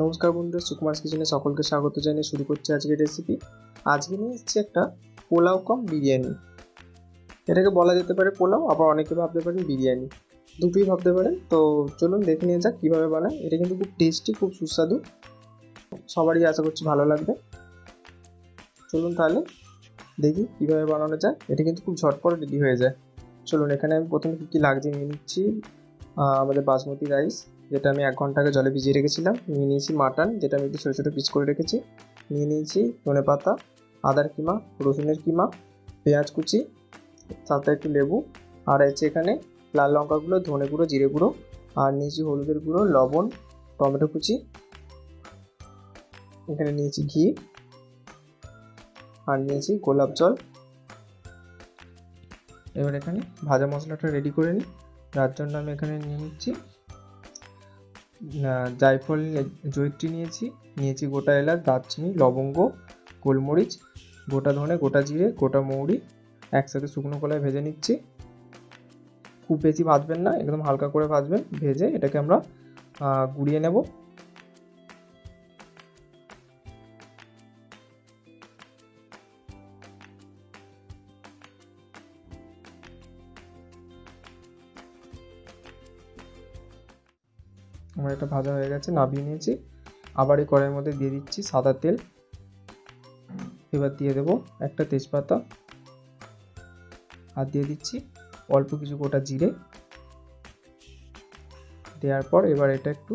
নমস্কার বন্ধুরা, সুকুমার কিচেনে সকলকে স্বাগত জানিয়ে শুরু করছি আজকের রেসিপি আজকে নিয়ে এসেছি একটা পোলাও কম বিরিয়ানি। এটাকে বলা যেতে পারে পোলাও, আবার অনেকে ভাবতে পারেন বিরিয়ানি। দুটোই ভাবতে পারেন, তো চলুন দেখে নিয়ে যাক কীভাবে বানায়। এটা কিন্তু খুব টেস্টি খুব সুস্বাদু। সবারই আশা করছি ভালো লাগবে। চলুন তাহলে দেখি কীভাবে বানানো যায়। এটা কিন্তু খুব ঝটপট রেডি হয়ে যায়। চলুন এখানে আমি প্রথমে কী কী লাগছে নিয়ে নিচ্ছি। আমাদের বাসমতি রাইস যেটা আমি এক ঘণ্টা আগে জলে ভিজিয়ে রেখেছিলাম, নিয়ে নিয়েছি মাটন, যেটা আমি একটু ছোটো ছোটো পিস করে রেখেছি। নিয়ে নিয়েছি ধনে পাতা, আদার কিমা, রসুনের কিমা, পেঁয়াজ কুচি, সাথে একটু লেবু, আর আছে এখানে লাল লঙ্কা গুঁড়ো, ধনে গুঁড়ো, জিরে গুঁড়ো, আর নিয়েছি হলুদের গুঁড়ো, লবণ, টমেটো কুচি। এখানে নিয়েছি ঘি, আর নিয়েছি গোলাপ জল। এবার এখানে ভাজা মশলাটা রেডি করে নিই। তার জন্য আমি এখানে নিয়ে নিচ্ছি জায়ফল জয়িত্রী নিয়েছি। নিয়েছি গোটা এলাচ, দারচিনি, লবঙ্গ, গোলমরিচ, গোটা ধনে, গোটা জিরে, গোটা মৌরি। একসাথে শুকনো কলায় ভেজে নিচ্ছি। খুব বেশি ভাজবেন না, একদম হালকা করে ভাজবেন, ভেজে এটাকে আমরা গুঁড়িয়ে নেব। আমার এটা ভাজা হয়ে গেছে, নাবিয়ে নিয়েছি। আবার এই কড়াইয়ের মধ্যে দিয়ে দিচ্ছি সাদা তেল। এবার দিয়ে দেবো একটা তেজপাতা। আর দিয়ে দিচ্ছি অল্প কিছু গোটা জিরে। দেওয়ার পর এবার এটা একটু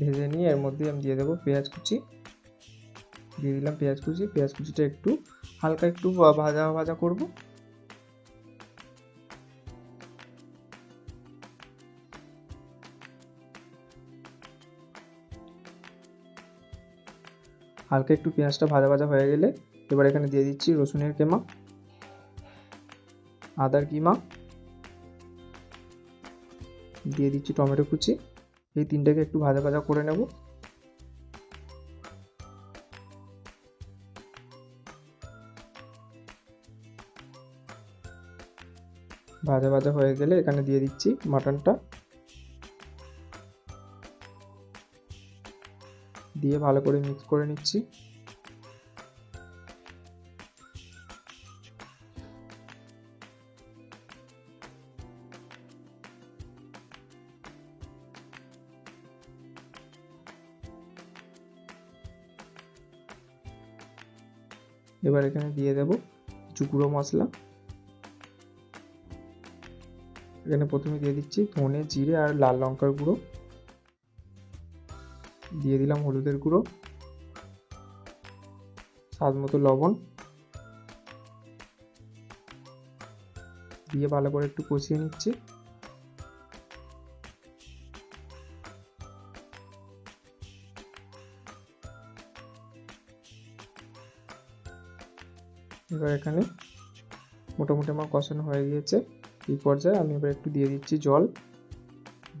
ভেজে নিয়ে এর মধ্যে আমি দিয়ে দেবো পেঁয়াজ কুচি। দিয়ে দিলাম পেঁয়াজ কুচি। পেঁয়াজ কুচিটা একটু হালকা একটু ভাজা ভাজা করব। হালকা একটু পেঁয়াজটা ভাজা ভাজা হয়ে গেলে এবার এখানে দিয়ে দিচ্ছি রসুনের কেমা, আদার কিমা, দিয়ে দিচ্ছি টমেটো কুচি। এই তিনটাকে একটু ভাজা ভাজা করে নেব। ভাজা ভাজা হয়ে গেলে এখানে দিয়ে দিচ্ছি মাটনটা। দিয়ে ভালো করে মিক্স করে নিচ্ছি। এবার এখানে দিয়ে দেব কিছু গুঁড়ো মশলা। এখানে প্রথমে দিয়ে দিচ্ছি ধনে, জিরে আর লাল লঙ্কার গুঁড়ো। দিয়ে দিলাম হলুদের গুঁড়ো, স্বাদ মতো লবণ। দিয়ে ভালো করে একটু কষিয়ে নিচ্ছি। এবার এখানে মোটামুটি আমার কষানো হয়ে গিয়েছে। এই পর্যায়ে আমি এবার একটু দিয়ে দিচ্ছি জল।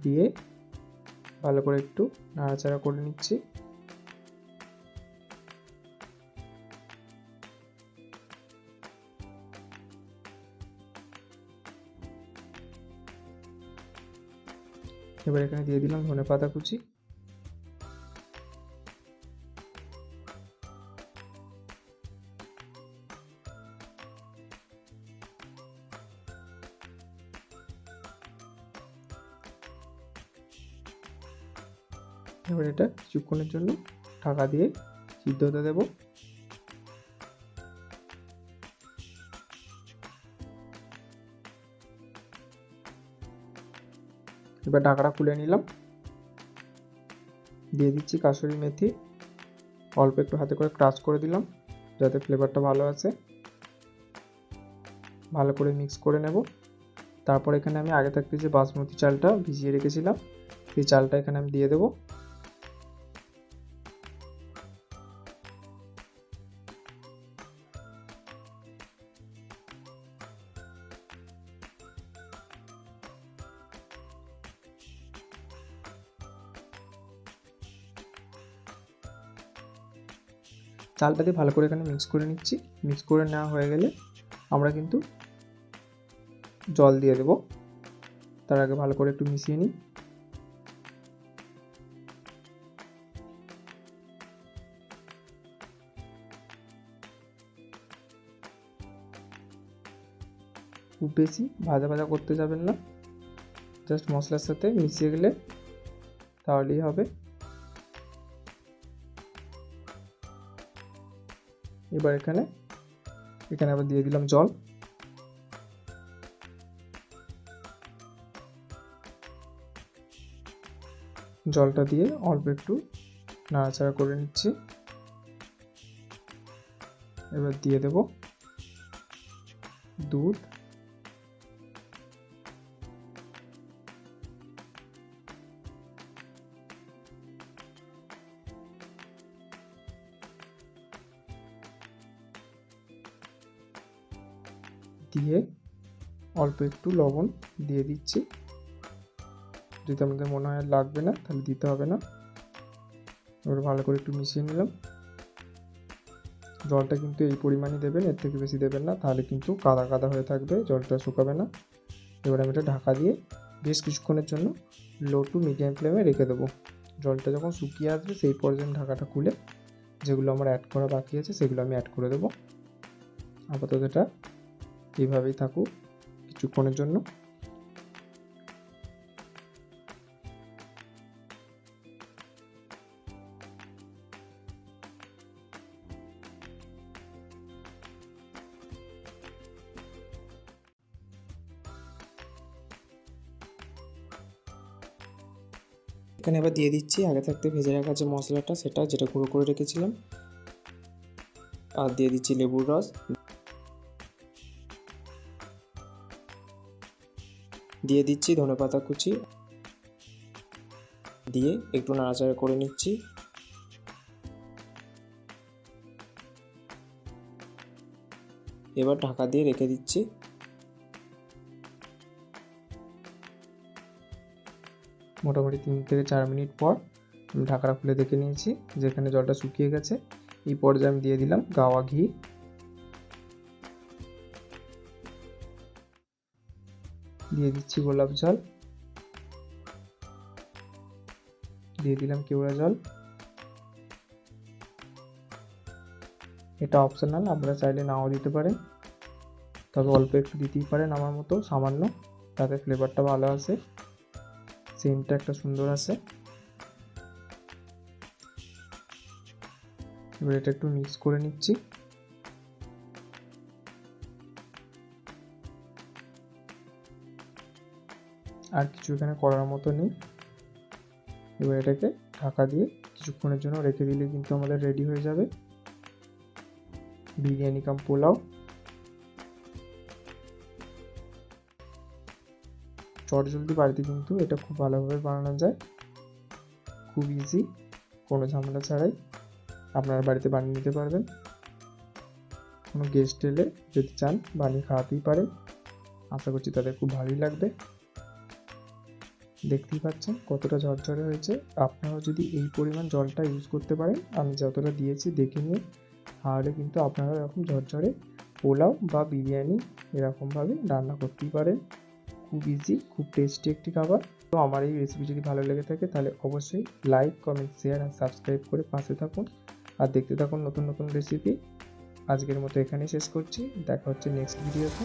দিয়ে ভালো করে একটু নাড়াচাড়া করে নিচ্ছি। এবার এখানে দিয়ে দিলাম ধনে পাতা কুচি। এবার এটা কিছুক্ষণের জন্য ঢাকা দিয়ে সিদ্ধ হতে দেবো। এবার ঢাকাটা খুলে নিলাম। দিয়ে দিচ্ছি কাসুরি মেথি। অল্প একটু হাতে করে ক্রাশ করে দিলাম, যাতে ফ্লেভারটা ভালো আসে। ভালো করে মিক্স করে নেব। তারপর এখানে আমি আগে থাকতে যে বাসমতি চালটা ভিজিয়ে রেখেছিলাম, সেই চালটা এখানে আমি দিয়ে দেবো। চালটাকে ভালো করে এখানে মিক্স করে নিচ্ছি। মিক্স করে নেওয়া হয়ে গেলে আমরা কিন্তু জল দিয়ে দেব। তার আগে ভালো করে একটু মিশিয়ে নিই। খুব বেশি ভাজা ভাজা করতে যাবেন না। জাস্ট মশলার সাথে মিশিয়ে গেলে তাহলেই হবে। এবার এখানে এখানে আবার দিয়ে দিলাম জল। জলটা দিয়ে অল্প একটু নাড়াচাড়া করে নিচ্ছি। এবার দিয়ে দেব দুধ। দিয়ে অল্প একটু লবণ দিয়ে দিচ্ছি। যদি আমাদের মনে হয় লাগবে না, তাহলে দিতে হবে না। এবার ভালো করে একটু মিশিয়ে নিলাম। জলটা কিন্তু এই পরিমাণই দেবেন, এর থেকে বেশি দেবেন না। তাহলে কিন্তু কাদা কাদা হয়ে থাকবে, জলটা শুকাবে না। এবার আমি এটা ঢাকা দিয়ে বেশ কিছুক্ষণের জন্য লো টু মিডিয়াম ফ্লেমে রেখে দেবো। জলটা যখন শুকিয়ে আসবে, সেই পর্যায়ে আমি ঢাকাটা খুলে যেগুলো আমার অ্যাড করা বাকি আছে, সেগুলো আমি অ্যাড করে দেবো। আপাতত এটা এইভাবেই থাকুক কিছুক্ষণের জন্য। এখানে এবার দিয়ে দিচ্ছি, আগে থাকতে ভেজে রাখা যে মশলাটা, সেটা যেটা গুঁড়ো করে রেখেছিলাম। আর দিয়ে দিচ্ছি লেবুর রস। দিয়ে দিচ্ছি ধনেপাতা কুচি। দিয়ে একটু নাড়াচাড়া করে নিচ্ছি। এবার ঢাকা দিয়ে রেখে দিচ্ছি। মোটামুটি তিন থেকে চার মিনিট পর আমি ঢাকাটা খুলে দেখে নিয়েছি, যেখানে জলটা শুকিয়ে গেছে। এই পর্যায়ে আমি দিয়ে দিলাম গাওয়া ঘি। দিয়ে দিচ্ছি গোলাপ জল। দিয়ে দিলাম কেওড়া জল। এটা অপশনাল আপনারা চাইলে নাও দিতে পারেন। তবে অল্প একটু দিতেই পারেন আমার মতো, সামান্য। তাতে ফ্লেভারটা ভালো আসে। সেন্টটা একটা সুন্দর আসে। এবার এটা একটু মিক্স করে নিচ্ছি। আর কিছু এখানে করার মতো নেই। এবার এটাকে ঢাকা দিয়ে কিছুক্ষণের জন্য রেখে দিলে কিন্তু আমাদের রেডি হয়ে যাবে। বিরিয়ানি কাম পোলাও। চটজলদি বাড়িতে কিন্তু এটা খুব ভালোভাবে বানানো যায়। খুব ইজি কোনো ঝামেলা ছাড়াই আপনারা বাড়িতে বানিয়ে নিতে পারবেন। কোনো গেস্ট এলে যদি চান বানিয়ে খাওয়াতেই পারেন। আশা করছি তাদের খুব ভালোই লাগবে। দেখতেই পাচ্ছেন কতটা ঝরঝরে হয়েছে। আপনারাও যদি এই পরিমাণ জলটা ইউজ করতে পারেন, আমি যতটা দিয়েছি দেখে নিয়ে তাহলে কিন্তু আপনারা এরকম ঝরঝরে পোলাও বা বিরিয়ানি এরকমভাবে রান্না করতেই পারেন। খুব ইজি খুব টেস্টি একটি খাবার। তো আমার এই রেসিপি যদি ভালো লেগে থাকে, তাহলে অবশ্যই লাইক কমেন্ট শেয়ার আর সাবস্ক্রাইব করে পাশে থাকুন। আর দেখতে থাকুন নতুন নতুন রেসিপি আজকের মতো এখানেই শেষ করছি। দেখা হচ্ছে নেক্সট ভিডিওতে